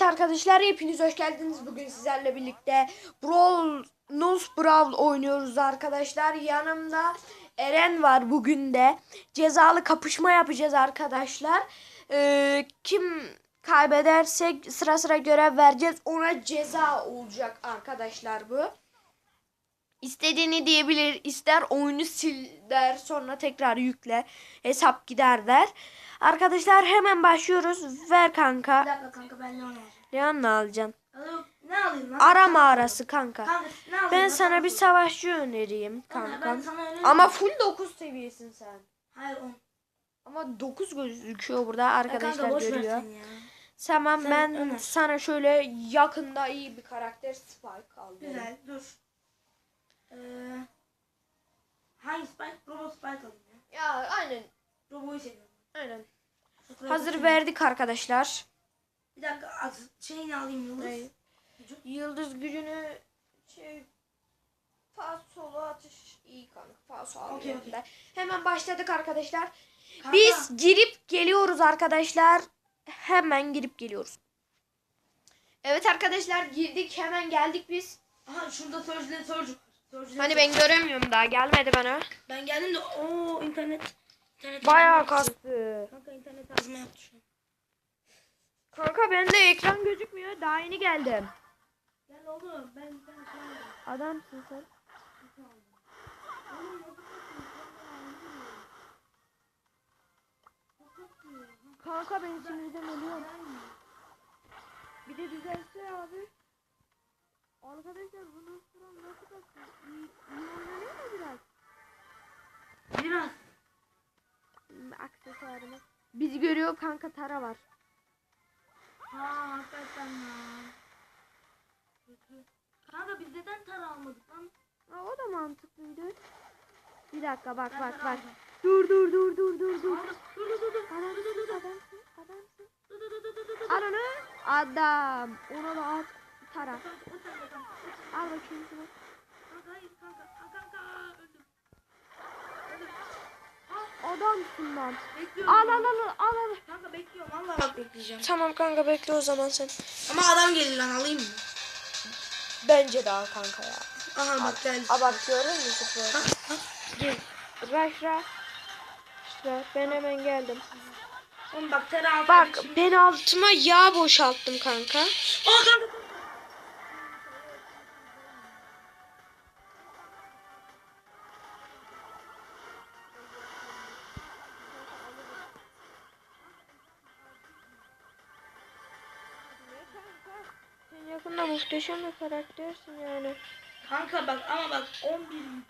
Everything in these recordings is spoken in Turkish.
Evet arkadaşlar hepiniz hoş geldiniz. Bugün sizlerle birlikte Brawl Nose Brawl oynuyoruz arkadaşlar. Yanımda Eren var bugün de. Cezalı kapışma yapacağız arkadaşlar. Ee, kim kaybederse sıra sıra görev vereceğiz. Ona ceza olacak arkadaşlar bu. İstediğini diyebilir. ister oyunu sil der sonra tekrar yükle. Hesap gider der. Arkadaşlar hemen başlıyoruz. Ver kanka. Bir dakika kanka ben ne alacağım? Leon ne alacaksın? Ne alayım lan? Ara mağarası kanka. Kanka ne alayım? Ben sana bir savaşçı önereyim Kanka. Ben sana Ama full 9 seviyesin sen. Hayır on. Ama 9 gözüküyor burada arkadaşlar kanka görüyor. Tamam Sen ben öner. sana şöyle yakında iyi bir karakter Spike aldım. Güzel dur. Ee, hangi Spike? Robo Spike alayım ya. Ya aynen. Robo'yu seviyorum. Aynen. Hazır verdik arkadaşlar. Bir dakika at, şeyini alayım Yıldız. Ne? Yıldız gücünü şey faz solo atış iyi kanka. Okey, alıyorum okey. ben. Hemen başladık arkadaşlar. Kanka, Biz girip geliyoruz arkadaşlar. Hemen girip geliyoruz. Evet arkadaşlar girdik hemen geldik biz. Aha şurada sözcüleri sözcük Hani ben göremiyorum daha gelmedi bana. Ben geldim de ooo internet. İnternet Bayağı kastı. Kanka internet azma yaptı şu an. Kanka bende ekran gözükmüyor. Daha yeni geldim. Gel oğlum ben ben şey. Adamsın sen. Kanka ben sinirden ölüyorum. Bir de düzelse abi. Arkadaşlar bunu sıram nasıl kasıyor? İyi, iyi oynanıyor mu biraz? Biraz. Bizi görüyor kanka Tara var. Ha hakikaten ya. Kanka biz neden tara almadık lan? Ha, o da mantıklıydı. Bir dakika bak Ben bak bak. aldım. Dur dur dur dur dur dur. Aldım. Dur dur dur dur. Adamsın adamsın adamsın. Dur dur dur dur dur dur. Ananı adam. Ona da at. Tara. Al bakayım şunu. Kanka hayır kanka. Aa, kanka öldüm. Öldüm. Adamsın lan. Bekliyorum. Al al al al al. Kanka bekliyorum. Allah bak bekleyeceğim. Tamam kanka bekle o zaman sen. Ama adam gelir lan alayım mı? Bence daha kanka ya. Aha bak geldi. A bak görüyor musun sıfır? Gel. Rush rush. İşte ben hemen geldim. Oğlum bak. Bak ben altıma yağ boşalttım kanka. Aa kanka. Sen yakında muhteşem bir karaktersin yani. Kanka bak ama bak 11 yüklü.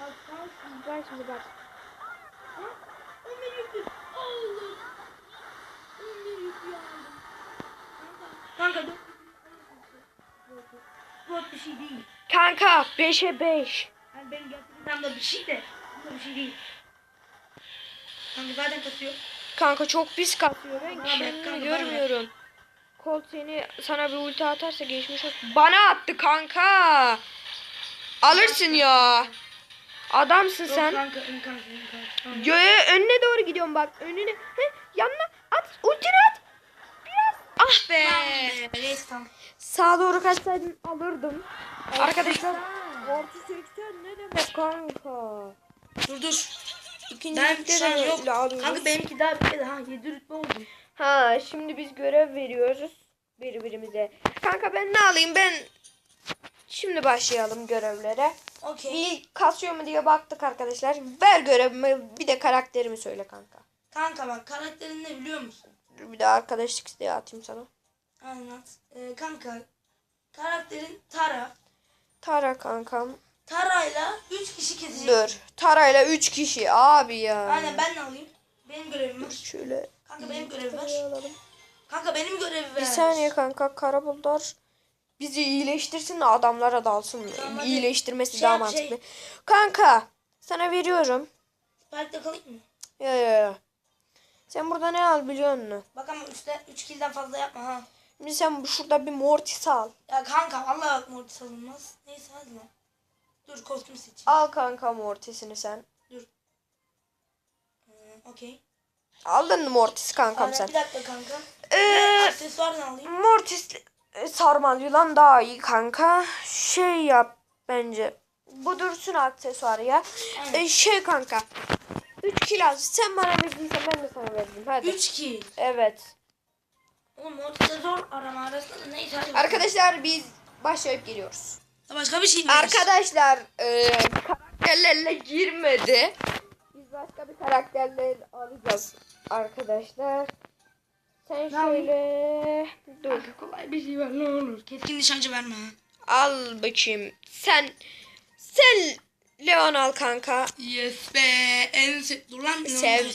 Bak kanka. Bak şimdi bak. Ha? 11 yüklü. Allah. 11 yüklü aldım. Kanka. Kanka 4 Bu bir şey değil. Kanka 5'e 5. Yani benim getirdiğim de bir şey de. Bu da bir şey değil. Kanka zaten kasıyor. Kanka çok pis kasıyor. Ben kendimi kanka, bana görmüyorum. Colt seni sana bir ulti atarsa geçmiş olsun. Bana attı kanka. Alırsın ya. Adamsın Yok sen. kanka. Göğe önüne doğru gidiyorum bak. Önüne. He, yanına at. Ultini at. Biraz. Ah be. Tamam. Sağa doğru kaçsaydın alırdım. Arkadaşlar. Orta 80 ne demek kanka? Dur dur. İkinci Ben de yok. Kanka benimki daha bitmedi. Ha 7 rütbe oldu. Ha şimdi biz görev veriyoruz birbirimize. Kanka ben ne alayım ben şimdi başlayalım görevlere. Okey. Bir kasıyor mu diye baktık arkadaşlar. Ver görevimi bir de karakterimi söyle kanka. Kanka bak karakterin ne biliyor musun? Dur Bir de arkadaşlık isteği atayım sana. Anlat. Ee, kanka karakterin Tara. Tara kankam. Tara'yla 3 kişi kesecek. Dur. Tara'yla 3 kişi abi ya. Aynen ben ne alayım? Benim görevim var. Şöyle Kanka benim var. alalım. Kanka benim görevim var. Bir saniye kanka Karabuldar bizi iyileştirsin de adamlara dalsın. Tamam. İyileştirmesi Şey daha yap, mantıklı. şey. Kanka sana veriyorum. Parkta kalayım mı? Ya ya ya. Sen burada ne al biliyor musun? Bak ama üstte 3 kilden fazla yapma ha. Şimdi sen şurada bir mortis al. Ya kanka bak mortis alınmaz. Neyse hadi lan. Dur kostüm seçeyim. Al kanka mortisini sen. Ee, Okey. Aldın mı mortis kankam Aynen, sen? Bir dakika kanka. Ee, Ee, Aksesuar ne alayım? Mortis e, sarmal yılan daha iyi kanka. Şey yap bence. Bu dursun aksesuar ya. Aynen. E, şey kanka. 3 kilo al. Sen bana verdiysen ben de sana verdim. Hadi. 3 ki. Evet. Oğlum ortada zor arama arasında neyse hadi. Arkadaşlar biz başlayıp geliyoruz. Başka bir şey mi? Arkadaşlar e, karakterlerle girmedi. Başka bir karakterler alacağız arkadaşlar. Sen şöyle dur. Kolay bir şey ver ne olur. Keskin nişancı verme. Al bakayım. Sen sen Leon al kanka. Yes be. En se... Dur lan. Sev.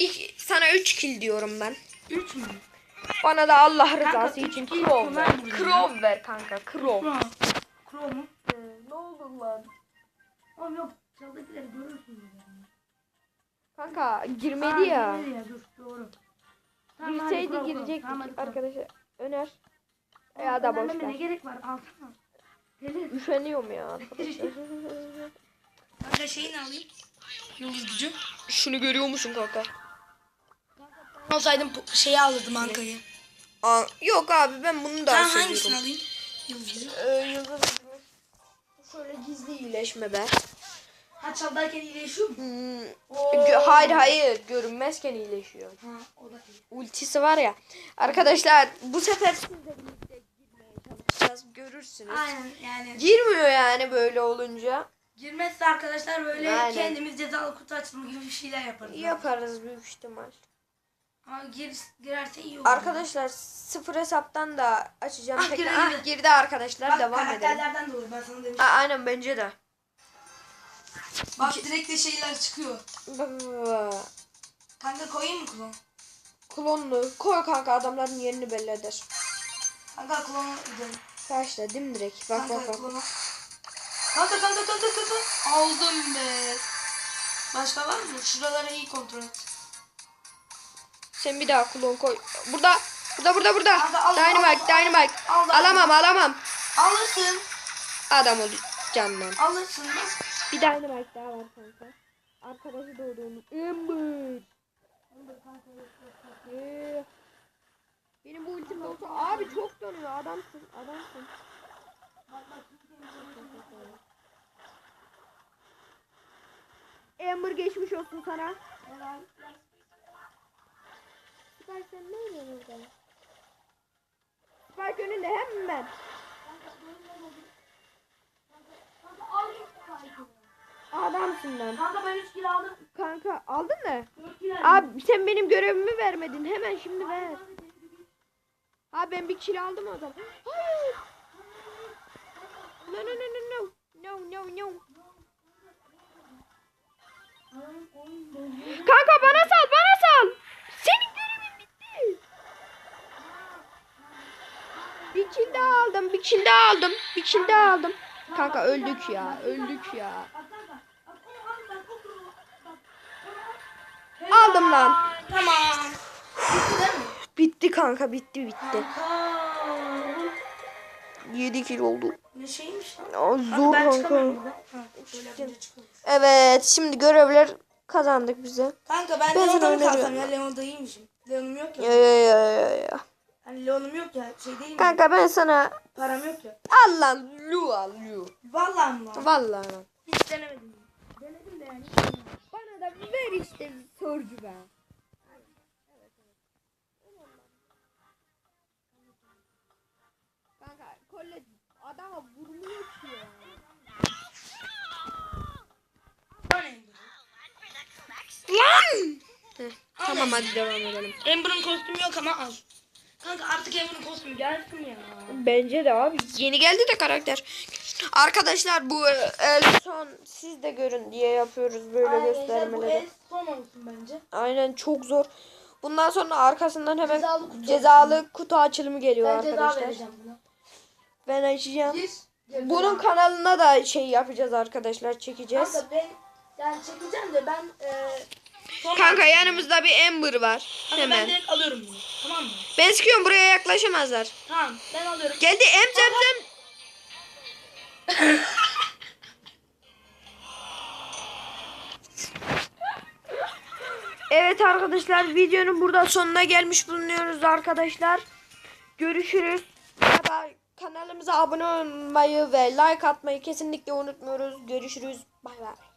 İlk, sana 3 kill diyorum ben. 3 mü? Bana da Allah rızası için Crow ver. Crow ver kanka. Crow. Kro mu? ne oldu lan? Oğlum yok. Çaldıkları görürsün. Kanka girmedi Aa, ya. girmedi ya. Dur doğru. Tamam, hadi Girseydi Kro. girecektik Tamam, hadi arkadaşlar. Öner. Oğlum, Ya da boş mi? Ne ver. gerek var? Alsana. Deli. Üşeniyorum ya arkadaşlar. Kanka şeyi ne alayım? Yıldız gücü. Şunu görüyor musun kanka? Olsaydım şeyi alırdım Anka'yı. Aa, yok abi ben bunu daha Sen hangisini seviyorum. alayım? Yıldız. Ee, yıldız. Şöyle gizli iyileşme be. Ha çaldayken iyileşiyor mu? Hmm. Oo. Hayır hayır görünmezken iyileşiyor. Ha o da iyi. Ultisi var ya. Arkadaşlar bu sefer siz de birlikte girmeye çalışacağız. Görürsünüz. Aynen yani. Girmiyor yani böyle olunca. Girmezse arkadaşlar böyle Aynen. kendimiz cezalı kutu açılımı gibi bir şeyler yaparız. Yaparız büyük ihtimal. Ama gir, girerse iyi olur. Arkadaşlar sıfır hesaptan da açacağım. Ah, tekrar. girdi, Ah, girdi. girdi arkadaşlar. Bak Devam edelim. karakterlerden de olur ben sana demiştim. Aa, aynen bence de. Bak direkt de şeyler çıkıyor. Kanka koyayım mı klon? Klonlu. Koy kanka adamların yerini belli eder. Kanka klonu gidelim. Mi direkt? Bak Kanka bak bak. klonu. Kanka kanka kanka kanka. Aldım be. Başka var mı? Şuraları iyi kontrol et. Sen bir daha klon koy. Burada. Burada burada burada. Kanka, al, Dynamite al. Dynamite. Al, al. Alamam alamam. Alırsın. Adam olacağım ben. Alırsın. Bir Dynamite daha var kanka. Arkadaşı doğduğunu. Ember. Ee, Benim bu ultim olsa abi çok dönüyor adamsın adamsın. Ember geçmiş olsun sana. Spike sen ne oynuyorsun orada? Spike önünde hemen. Adamsın lan. Kanka ben 3 kilo aldım. Kanka aldın mı? 4 kilo aldım. Abi sen benim görevimi vermedin. Hemen şimdi ver. Abi ben bir kilo aldım o zaman. Hayır. No no no no no. No no no. Kanka bana sal bana sal. Senin görevin bitti. Bir kill daha aldım. Bir kill daha aldım. Bir kill daha aldım. Kanka öldük ya. Öldük ya. Aldım lan. Tamam. Bitti değil mi? Bitti kanka bitti bitti. Kanka. 7 kill oldu. Ne şeymiş lan? Aa, zor ben kanka. Ha. Evet şimdi görevler kazandık bize. Kanka ben Ben Leon'da mı kalsam ya? Leon'da iyiymişim. Leon'um yok Ya ya. ya ya ya ya. Hani Leon'um yok ya. Şey değil mi? Kanka ben sana Param yok ya. al lan Lu al Lu. Vallahi mi lan? Vallahi lan. Hiç denemedim. Denedim de yani. İşte sorucu be. Kanka kolle adama vurmuyor ki ya. Lan! tamam hadi devam edelim. Amber'ın kostümü yok ama al. Kanka artık Amber'ın kostümü gelsin ya. Bence de abi. Yeni geldi de karakter. Arkadaşlar bu e, el son siz de görün diye yapıyoruz böyle Aynen, Bu göstermeleri. el olsun bence. Aynen çok zor. Bundan sonra arkasından hemen Cezalı kutu cezalı kutu açılımı geliyor Ben ceza arkadaşlar. vereceğim buna. Ben açacağım. Gir. Bunun kanalına da şey yapacağız arkadaşlar çekeceğiz. Kanka ben yani çekeceğim de ben e, Kanka yanımızda bir Ember var. Kanka ben Hemen. direkt alıyorum bunu. Tamam mı? Ben sıkıyorum buraya yaklaşamazlar. Tamam ben alıyorum. Geldi em zem zem. Evet arkadaşlar videonun burada sonuna gelmiş bulunuyoruz arkadaşlar. Görüşürüz. Kanalımıza abone olmayı ve like atmayı kesinlikle unutmuyoruz. Görüşürüz. Bay bay.